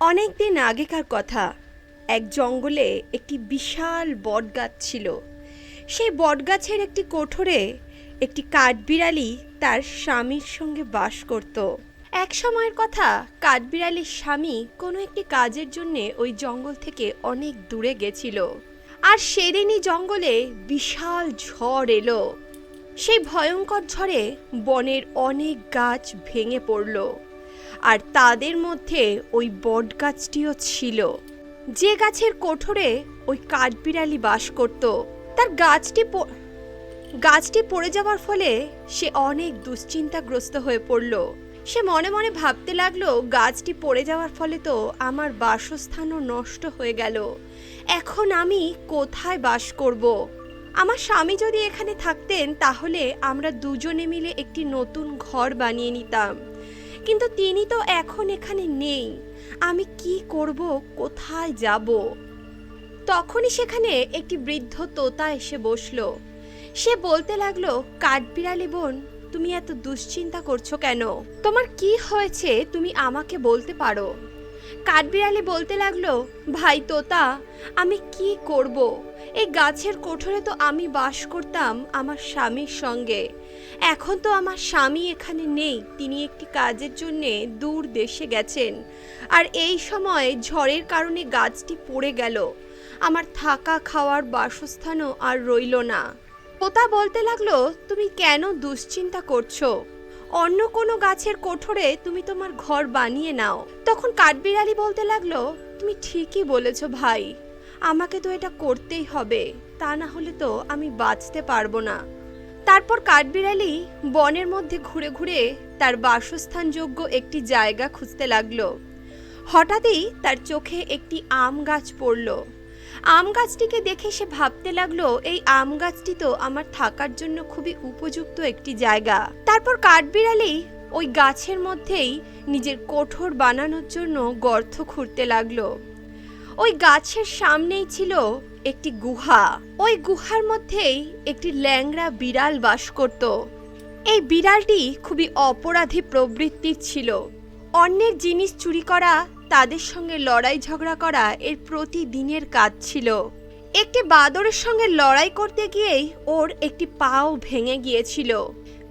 অনেক দিন আগেকার কথা, এক জঙ্গলে একটি বিশাল বটগাছ ছিল। সেই বটগাছের একটি কোঠরে একটি কাঠবিড়ালি তার স্বামীর সঙ্গে বাস করত। এক সময়ের কথা, কাঠবিড়ালির স্বামী কোনো একটি কাজের জন্যে ওই জঙ্গল থেকে অনেক দূরে গেছিল। আর সেদিনই জঙ্গলে বিশাল ঝড় এলো। সেই ভয়ঙ্কর ঝড়ে বনের অনেক গাছ ভেঙে পড়ল। আর তাদের মধ্যে ওই বট গাছটিও ছিল। যে গাছের কোঠরে ওই কাঠবিড়ালি বাস করত। তার গাছটি গাছটি পড়ে যাওয়ার ফলে সে অনেক দুশ্চিন্তাগ্রস্ত হয়ে পড়ল। সে মনে মনে ভাবতে লাগল, গাছটি পড়ে যাওয়ার ফলে তো আমার বাসস্থানও নষ্ট হয়ে গেল। এখন আমি কোথায় বাস করব? আমার স্বামী যদি এখানে থাকতেন, তাহলে আমরা দুজনে মিলে একটি নতুন ঘর বানিয়ে নিতাম। কিন্তু তিনি তো এখন এখানে নেই। আমি কি করব? কোথায় যাব? তখনই সেখানে একটি বৃদ্ধ তোতা এসে বসল। সে বলতে লাগল, কাঠবিড়ালি বোন, তুমি এত দুশ্চিন্তা করছ কেন? তোমার কি হয়েছে? তুমি আমাকে বলতে পারো? কাঠবিড়ালি বলতে লাগল, ভাই তোতা, আমি কি করব? এই গাছের কোঠরে তো আমি বাস করতাম আমার স্বামীর সঙ্গে। এখন তো আমার স্বামী এখানে নেই। তিনি একটি কাজের জন্যে দূর দেশে গেছেন। আর এই সময় ঝড়ের কারণে গাছটি পড়ে গেল। আমার থাকা খাওয়ার বাসস্থানও আর রইল না। পোতা বলতে লাগল, তুমি কেন দুশ্চিন্তা করছ? অন্য কোনো গাছের কোঠরে তুমি তোমার ঘর বানিয়ে নাও। তখন কাঠবিড়ালি বলতে লাগল, তুমি ঠিকই বলেছ ভাই। আমাকে তো এটা করতেই হবে। তা না হলে তো আমি বাঁচতে পারব না। তারপর কাঠবিড়ালি বনের মধ্যে ঘুরে ঘুরে তার বাসস্থানযোগ্য একটি জায়গা খুঁজতে লাগল। হঠাৎই তার চোখে একটি আম গাছ পড়ল। আম গাছটিকে দেখে সে ভাবতে লাগল, এই আম গাছটি তো আমার থাকার জন্য খুবই উপযুক্ত একটি জায়গা। তারপর কাঠবিড়ালি ওই গাছের মধ্যেই নিজের কোঠর বানানোর জন্য গর্ত খুঁড়তে লাগল। ওই গাছের সামনেই ছিল একটি গুহা। ওই গুহার মধ্যেই একটি ল্যাংড়া বিড়াল বাস করত। এই বিড়ালটি খুবই অপরাধী প্রবৃত্তির ছিল। অন্যের জিনিস চুরি করা, তাদের সঙ্গে লড়াই ঝগড়া করা এর প্রতিদিনের কাজ ছিল। একটি বাদরের সঙ্গে লড়াই করতে গিয়েই ওর একটি পাও ভেঙে গিয়েছিল।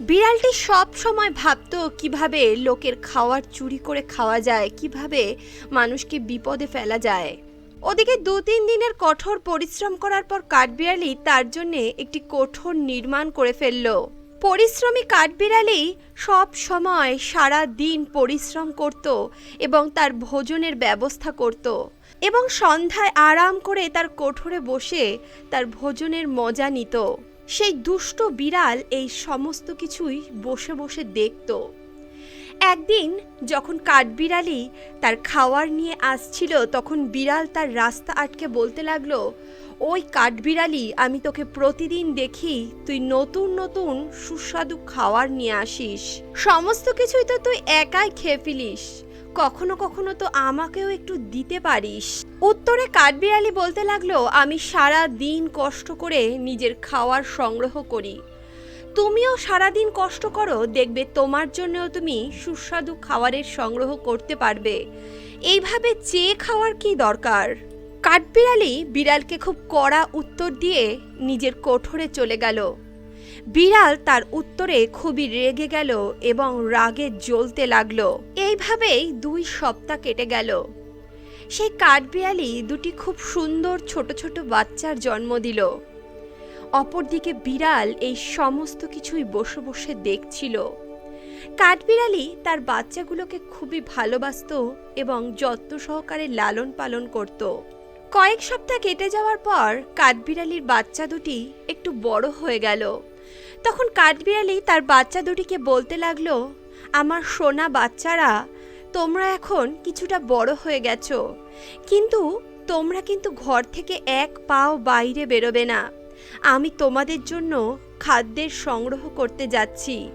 বিড়ালটি সব সময় ভাবতো কীভাবে লোকের খাওয়ার চুরি করে খাওয়া যায়, কীভাবে মানুষকে বিপদে ফেলা যায়। ওদিকে দু তিন দিনের কঠোর পরিশ্রম করার পর কাঠবিড়ালি তার জন্য একটি কঠোর নির্মাণ করে ফেলল। পরিশ্রমী কাঠবিড়ালি সব সময় সারা দিন পরিশ্রম করত এবং তার ভোজনের ব্যবস্থা করত এবং সন্ধ্যায় আরাম করে তার কোঠরে বসে তার ভোজনের মজা নিত। সেই দুষ্ট বিড়াল এই সমস্ত কিছুই বসে বসে দেখত। একদিন যখন কাঠবিড়ালি তার খাওয়ার নিয়ে আসছিল, তখন বিড়াল তার রাস্তা আটকে বলতে লাগল, ওই কাঠবিড়ালি, আমি তোকে প্রতিদিন দেখি, তুই নতুন নতুন সুস্বাদু খাওয়ার নিয়ে আসিস। সমস্ত কিছুই তো তুই একাই খেয়ে ফেলিস। কখনো কখনো তো আমাকেও একটু দিতে পারিস। উত্তরে কাঠবিড়ালি বলতে লাগল, আমি সারা দিন কষ্ট করে নিজের খাওয়ার সংগ্রহ করি। তুমিও সারাদিন কষ্ট করো, দেখবে তোমার জন্যও তুমি সুস্বাদু খাবারের সংগ্রহ করতে পারবে। এইভাবে চেয়ে খাওয়ার কি দরকার? কাঠবিড়ালি বিড়ালকে খুব কড়া উত্তর দিয়ে নিজের কোঠরে চলে গেল। বিড়াল তার উত্তরে খুবই রেগে গেল এবং রাগে জ্বলতে লাগল। এইভাবেই দুই সপ্তাহ কেটে গেল। সেই কাঠবিড়ালি দুটি খুব সুন্দর ছোট ছোট বাচ্চার জন্ম দিল। অপরদিকে বিড়াল এই সমস্ত কিছুই বসে বসে দেখছিল। কাঠবিড়ালি তার বাচ্চাগুলোকে খুবই ভালোবাসতো এবং যত্ন সহকারে লালন পালন করত। কয়েক সপ্তাহ কেটে যাওয়ার পর কাঠবিড়ালির বাচ্চা দুটি একটু বড় হয়ে গেল। তখন কাঠবিড়ালি তার বাচ্চা দুটিকে বলতে লাগল, আমার সোনা বাচ্চারা, তোমরা এখন কিছুটা বড় হয়ে গেছো। কিন্তু তোমরা কিন্তু ঘর থেকে এক পাও বাইরে বেরোবে না। আমি তোমাদের জন্য খাদ্যের সংগ্রহ করতে যাচ্ছি।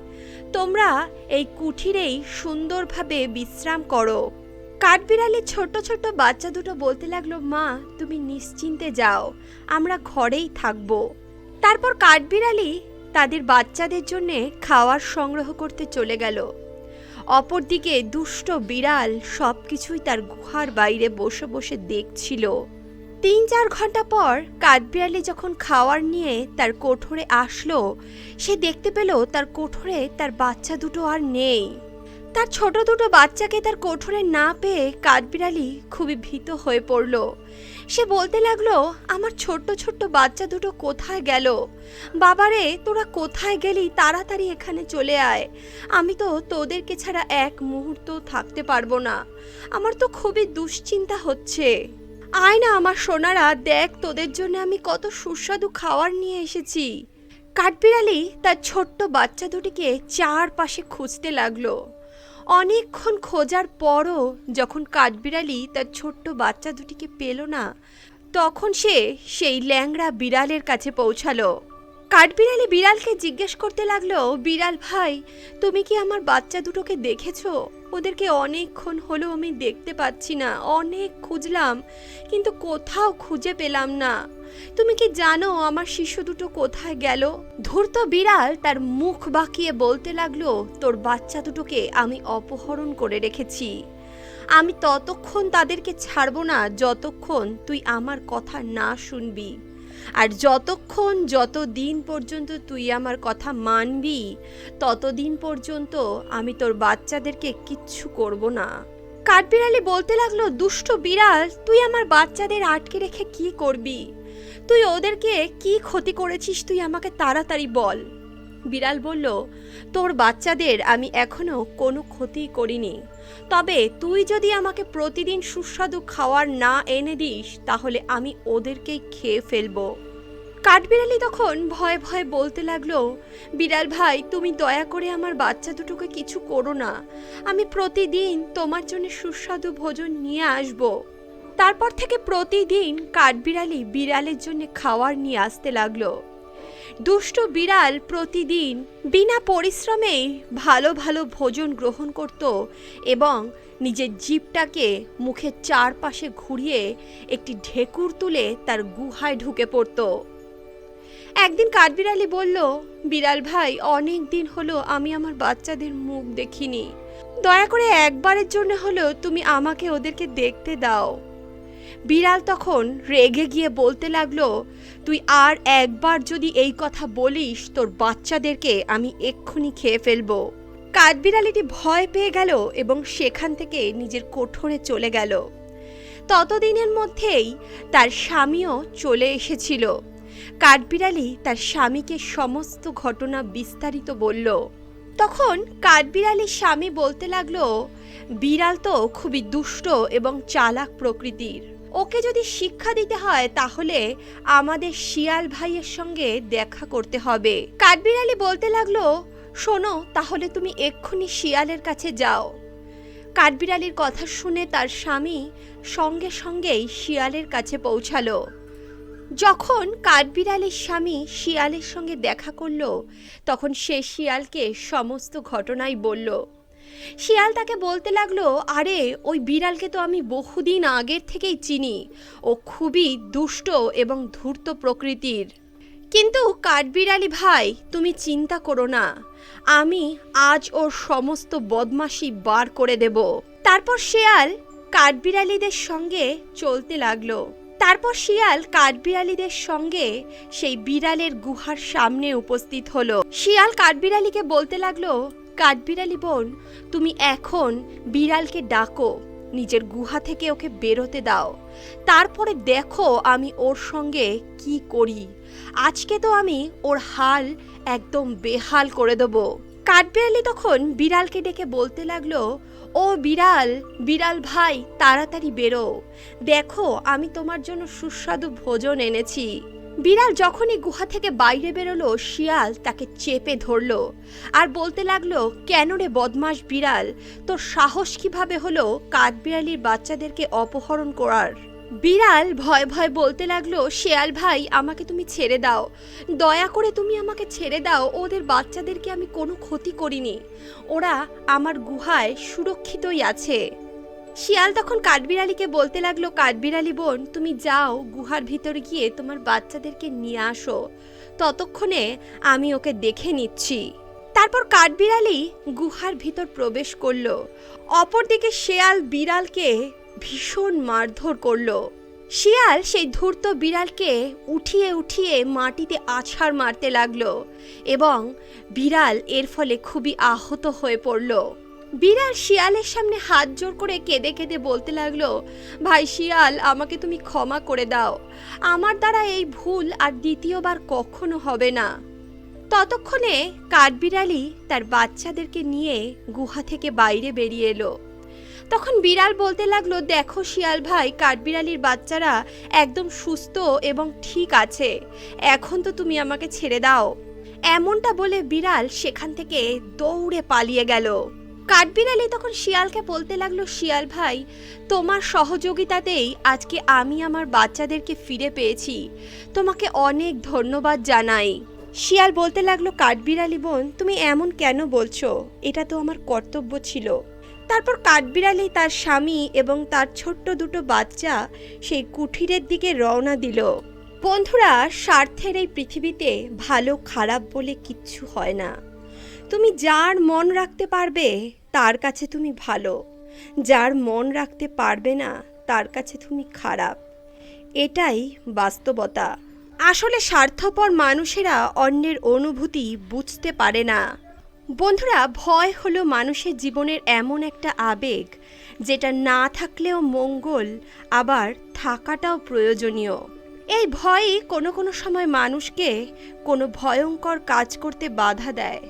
তোমরা এই কুঠিরেই সুন্দরভাবে বিশ্রাম করো। কাঠবিড়ালির ছোট ছোট বাচ্চা দুটো বলতে লাগল, মা, তুমি নিশ্চিন্তে যাও, আমরা ঘরেই থাকব। তারপর কাঠবিড়ালি তাদের বাচ্চাদের জন্যে খাওয়ার সংগ্রহ করতে চলে গেল। অপরদিকে দুষ্ট বিড়াল সব কিছুই তার গুহার বাইরে বসে বসে দেখছিল। তিন চার ঘণ্টা পর কাঠবিড়ালি যখন খাওয়ার নিয়ে তার কোঠরে আসলো, সে দেখতে পেল তার কোঠরে তার বাচ্চা দুটো আর নেই। তার ছোট দুটো বাচ্চাকে তার কোঠরে না পেয়ে কাঠবিড়ালি খুবই ভীত হয়ে পড়ল। সে বলতে লাগল, আমার ছোট্ট ছোট্ট বাচ্চা দুটো কোথায় গেল? বাবারে, তোরা কোথায় গেলি? তাড়াতাড়ি এখানে চলে আয়। আমি তো তোদেরকে ছাড়া এক মুহূর্ত থাকতে পারব না। আমার তো খুবই দুশ্চিন্তা হচ্ছে। আয় না আমার সোনারা, দেখ তোদের জন্য আমি কত সুস্বাদু খাবার নিয়ে এসেছি। কাঠবিড়ালি তার ছোট্ট বাচ্চা দুটিকে চারপাশে খুঁজতে লাগল। অনেকক্ষণ খোঁজার পরও যখন কাঠবিড়ালি তার ছোট্ট বাচ্চা দুটিকে পেল না, তখন সে সেই ল্যাংড়া বিড়ালের কাছে পৌঁছালো। কাঠবিড়ালি বিড়ালকে জিজ্ঞেস করতে লাগল, বিড়াল ভাই, তুমি কি আমার বাচ্চা দুটোকে দেখেছ? ওদেরকে অনেকক্ষণ হলো আমি দেখতে পাচ্ছি না, অনেক খুঁজলাম, কিন্তু কোথাও খুঁজে পেলাম না। তুমি কি জানো আমার শিশু দুটো কোথায় গেল? ধূর্ত বিড়াল তার মুখ বাঁকিয়ে বলতে লাগল, তোর বাচ্চা দুটোকে আমি অপহরণ করে রেখেছি। আমি ততক্ষণ তাদেরকে ছাড়বো না, যতক্ষণ তুই আমার কথা না শুনবি। আর যতক্ষণ যত দিন পর্যন্ত তুই আমার কথা মানবি, ততদিন পর্যন্ত আমি তোর বাচ্চাদেরকে কিচ্ছু করব না। কাঠবিড়ালি বলতে লাগল, দুষ্ট বিড়াল, তুই আমার বাচ্চাদের আটকে রেখে কি করবি? তুই ওদেরকে কি ক্ষতি করেছিস তুই আমাকে তাড়াতাড়ি বল। বিড়াল বলল, তোর বাচ্চাদের আমি এখনও কোনো ক্ষতি করিনি। তবে তুই যদি আমাকে প্রতিদিন সুস্বাদু খাওয়ার না এনে দিস, তাহলে আমি ওদেরকেই খেয়ে ফেলব। কাঠবিড়ালি তখন ভয়ে ভয়ে বলতে লাগল, বিড়াল ভাই, তুমি দয়া করে আমার বাচ্চা দুটোকে কিছু করো না। আমি প্রতিদিন তোমার জন্য সুস্বাদু ভোজন নিয়ে আসব। তারপর থেকে প্রতিদিন কাঠবিড়ালি বিড়ালের জন্য খাওয়ার নিয়ে আসতে লাগল। দুষ্ট বিড়াল প্রতিদিন বিনা পরিশ্রমেই ভালো ভালো ভোজন গ্রহণ করত এবং নিজের জিপটাকে মুখের চারপাশে ঘুরিয়ে একটি ঢেকুর তুলে তার গুহায় ঢুকে পড়ত। একদিন কাঠবিড়ালি বলল, বিড়াল ভাই, অনেক দিন হলো আমি আমার বাচ্চাদের মুখ দেখিনি। দয়া করে একবারের জন্য হলেও তুমি আমাকে ওদেরকে দেখতে দাও। বিড়াল তখন রেগে গিয়ে বলতে লাগল, তুই আর একবার যদি এই কথা বলিস, তোর বাচ্চাদেরকে আমি এক্ষুনি খেয়ে ফেলব। কাঠবিড়ালিটি ভয় পেয়ে গেল এবং সেখান থেকে নিজের কোঠরে চলে গেল। ততদিনের মধ্যেই তার স্বামীও চলে এসেছিল। কাঠবিড়ালি তার স্বামীকে সমস্ত ঘটনা বিস্তারিত বলল। তখন কাঠবিড়ালির স্বামী বলতে লাগল, বিড়াল তো খুবই দুষ্ট এবং চালাক প্রকৃতির। ওকে যদি শিক্ষা দিতে হয়, তাহলে আমাদের শিয়াল ভাইয়ের সঙ্গে দেখা করতে হবে। কাঠবিড়ালি বলতে লাগল, শোনো, তাহলে তুমি এক্ষুনি শিয়ালের কাছে যাও। কাঠবিড়ালির কথা শুনে তার স্বামী সঙ্গে সঙ্গেই শিয়ালের কাছে পৌঁছালো। যখন কাঠবিড়ালির স্বামী শিয়ালের সঙ্গে দেখা করল, তখন সে শিয়ালকে সমস্ত ঘটনাই বলল। শিয়াল তাকে বলতে লাগল, আরে, ওই বিড়ালকে তো আমি বহুদিন আগের থেকেই চিনি। ও খুবই দুষ্ট এবং ধূর্ত প্রকৃতির। কিন্তু কাঠবিড়ালি ভাই, তুমি চিন্তা করো না। আমি আজ ওর সমস্ত বদমাশি বার করে দেব। তারপর শিয়াল কাঠবিড়ালিদের সঙ্গে চলতে লাগল। তারপর শিয়াল কাঠবিড়ালিদের সঙ্গে সেই বিড়ালের গুহার সামনে উপস্থিত হলো। শিয়াল কাঠবিড়ালিকে বলতে লাগল কাঠবিড়ালি বোন, তুমি এখন বিড়ালকে ডাকো, নিজের গুহা থেকে ওকে বেরোতে দাও। তারপরে দেখো আমি ওর সঙ্গে কি করি। আজকে তো আমি ওর হাল একদম বেহাল করে দেবো। কাঠবিড়ালি তখন বিড়ালকে ডেকে বলতে লাগল, ও বিড়াল বিড়াল ভাই, তাড়াতাড়ি বেরো। দেখো, আমি তোমার জন্য সুস্বাদু ভোজন এনেছি। বিড়াল যখনই গুহা থেকে বাইরে বেরোলো, শিয়াল তাকে চেপে ধরলো আর বলতে লাগল, কেন রে বদমাস বিড়াল? তোর সাহস কীভাবে হলো কাঠবিড়ালির বাচ্চাদেরকে অপহরণ করার? বিড়াল ভয় ভয় বলতে লাগল, শেয়াল ভাই, আমাকে তুমি ছেড়ে দাও। দয়া করে তুমি আমাকে ছেড়ে দাও। ওদের বাচ্চাদেরকে আমি কোনো ক্ষতি করিনি। ওরা আমার গুহায় সুরক্ষিতই আছে। শিয়াল তখন কাঠবিড়ালিকে বলতে লাগল, কাঠবিড়ালি বোন, তুমি যাও, গুহার ভিতর গিয়ে তোমার বাচ্চাদেরকে নিয়ে আসো। ততক্ষণে আমি ওকে দেখে নিচ্ছি। তারপর কাঠবিড়ালি গুহার ভিতর প্রবেশ করল। অপরদিকে শেয়াল বিড়ালকে ভীষণ মারধর করল। শিয়াল সেই ধূর্ত বিড়ালকে উঠিয়ে উঠিয়ে মাটিতে আছাড় মারতে লাগল এবং বিড়াল এর ফলে খুবই আহত হয়ে পড়ল। বিড়াল শিয়ালের সামনে হাত জোর করে কেঁদে কেঁদে বলতে লাগল, ভাই শিয়াল, আমাকে তুমি ক্ষমা করে দাও। আমার দ্বারা এই ভুল আর দ্বিতীয়বার কখনো হবে না। ততক্ষণে কাঠবিড়ালি তার বাচ্চাদেরকে নিয়ে গুহা থেকে বাইরে বেরিয়ে এলো। তখন বিড়াল বলতে লাগল, দেখো শিয়াল ভাই, কাঠবিড়ালির বাচ্চারা একদম সুস্থ এবং ঠিক আছে। এখন তো তুমি আমাকে ছেড়ে দাও। এমনটা বলে বিড়াল সেখান থেকে দৌড়ে পালিয়ে গেল। কাঠবিড়ালি তখন শিয়ালকে বলতে লাগল, শিয়াল ভাই, তোমার সহযোগিতাতেই আজকে আমি আমার বাচ্চাদেরকে ফিরে পেয়েছি। তোমাকে অনেক ধন্যবাদ জানাই। শিয়াল বলতে লাগল, কাঠবিড়ালি বোন, তুমি এমন কেন বলছো? এটা তো আমার কর্তব্য ছিল। তারপর কাঠবিড়ালি তার স্বামী এবং তার ছোট্ট দুটো বাচ্চা সেই কুঠিরের দিকে রওনা দিল। বন্ধুরা, স্বার্থের এই পৃথিবীতে ভালো খারাপ বলে কিচ্ছু হয় না। তুমি যার মন রাখতে পারবে, তার কাছে তুমি ভালো। যার মন রাখতে পারবে না, তার কাছে তুমি খারাপ। এটাই বাস্তবতা। আসলে স্বার্থপর মানুষেরা অন্যের অনুভূতি বুঝতে পারে না। বন্ধুরা, ভয় হলো মানুষের জীবনের এমন একটা আবেগ, যেটা না থাকলেও মঙ্গল, আবার থাকাটাও প্রয়োজনীয়। এই ভয়ই কোনো কোনো সময় মানুষকে কোনো ভয়ঙ্কর কাজ করতে বাধা দেয়।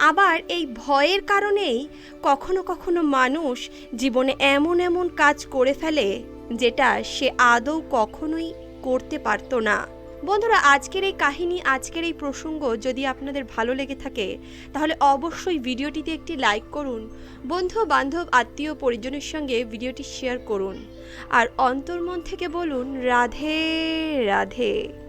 আবার এই ভয়ের কারণেই কখনো কখনো মানুষ জীবনে এমন এমন কাজ করে ফেলে যেটা সে আদৌ কখনোই করতে পারতো না। বন্ধুরা, আজকের এই কাহিনী, আজকের এই প্রসঙ্গ যদি আপনাদের ভালো লেগে থাকে, তাহলে অবশ্যই ভিডিওটিতে একটি লাইক করুন বন্ধু বান্ধব আত্মীয় পরিজনের সঙ্গে ভিডিওটি শেয়ার করুন। আর অন্তর্মন থেকে বলুন, রাধে রাধে।